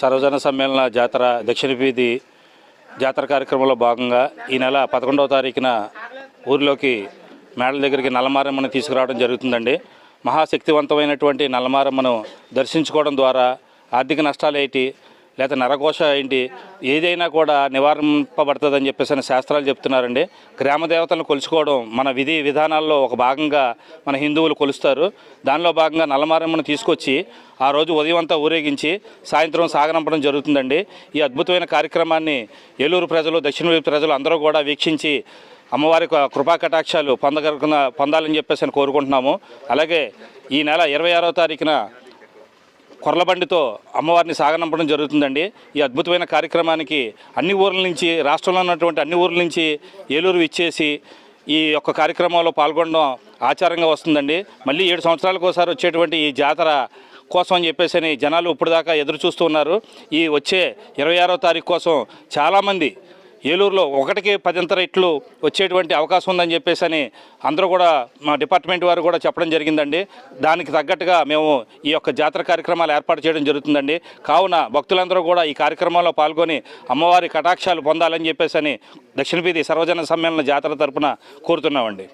సర్వజన సమ్మేళన జాతర దక్షిణ వీధి జాతర కార్యక్రమంలో భాగంగా ఈ నెల పదకొండవ తారీఖున ఊరిలోకి మేడల దగ్గరికి నల్లమారమ్మను తీసుకురావడం జరుగుతుందండి. మహాశక్తివంతమైనటువంటి నల్లమారమ్మను దర్శించుకోవడం ద్వారా ఆర్థిక నష్టాలు ఏంటి లేదా నరకోశ ఏంటి ఏదైనా కూడా నివారింపబడుతుందని చెప్పేసి అని శాస్త్రాలు చెప్తున్నారండి. గ్రామ దేవతలను కొలుచుకోవడం మన విధి విధానాల్లో ఒక భాగంగా మన హిందువులు కొలుస్తారు. దానిలో భాగంగా నల్లమారమ్మను తీసుకొచ్చి ఆ రోజు ఉదయం అంతా ఊరేగించి సాయంత్రం సాగనంపడం జరుగుతుందండి. ఈ అద్భుతమైన కార్యక్రమాన్ని ఏలూరు ప్రజలు దక్షిణ ప్రజలు అందరూ కూడా వీక్షించి అమ్మవారి కృపా కటాక్షాలు పొందగలుగున పొందాలని చెప్పేసి అని కోరుకుంటున్నాము. అలాగే ఈ నెల ఇరవై ఆరో తారీఖున కొర్లబండితో అమ్మవారిని సాగనంపడం జరుగుతుందండి. ఈ అద్భుతమైన కార్యక్రమానికి అన్ని ఊర్ల నుంచి రాష్ట్రంలో ఉన్నటువంటి అన్ని ఊర్ల నుంచి ఏలూరు ఇచ్చేసి ఈ యొక్క కార్యక్రమంలో పాల్గొనడం ఆచారంగా వస్తుందండి. మళ్ళీ ఏడు సంవత్సరాలకు ఒకసారి వచ్చేటువంటి ఈ జాతర కోసం అని చెప్పేసి అని జనాలు ఇప్పుడు దాకా ఎదురు చూస్తూ ఉన్నారు. ఈ వచ్చే ఇరవై ఆరో తారీఖు కోసం చాలామంది ఏలూరులో ఒకటికి పదింతర ఇట్లు వచ్చేటువంటి అవకాశం ఉందని చెప్పేసి అని అందరూ కూడా మా డిపార్ట్మెంట్ వారు కూడా చెప్పడం జరిగిందండి. దానికి తగ్గట్టుగా మేము ఈ యొక్క జాతర కార్యక్రమాలు ఏర్పాటు చేయడం జరుగుతుందండి. కావున భక్తులందరూ కూడా ఈ కార్యక్రమంలో పాల్గొని అమ్మవారి కటాక్షాలు పొందాలని చెప్పేసి అని దక్షిణ వీధి సర్వజన సమ్మేళన జాతర తరపున కోరుతున్నామండి.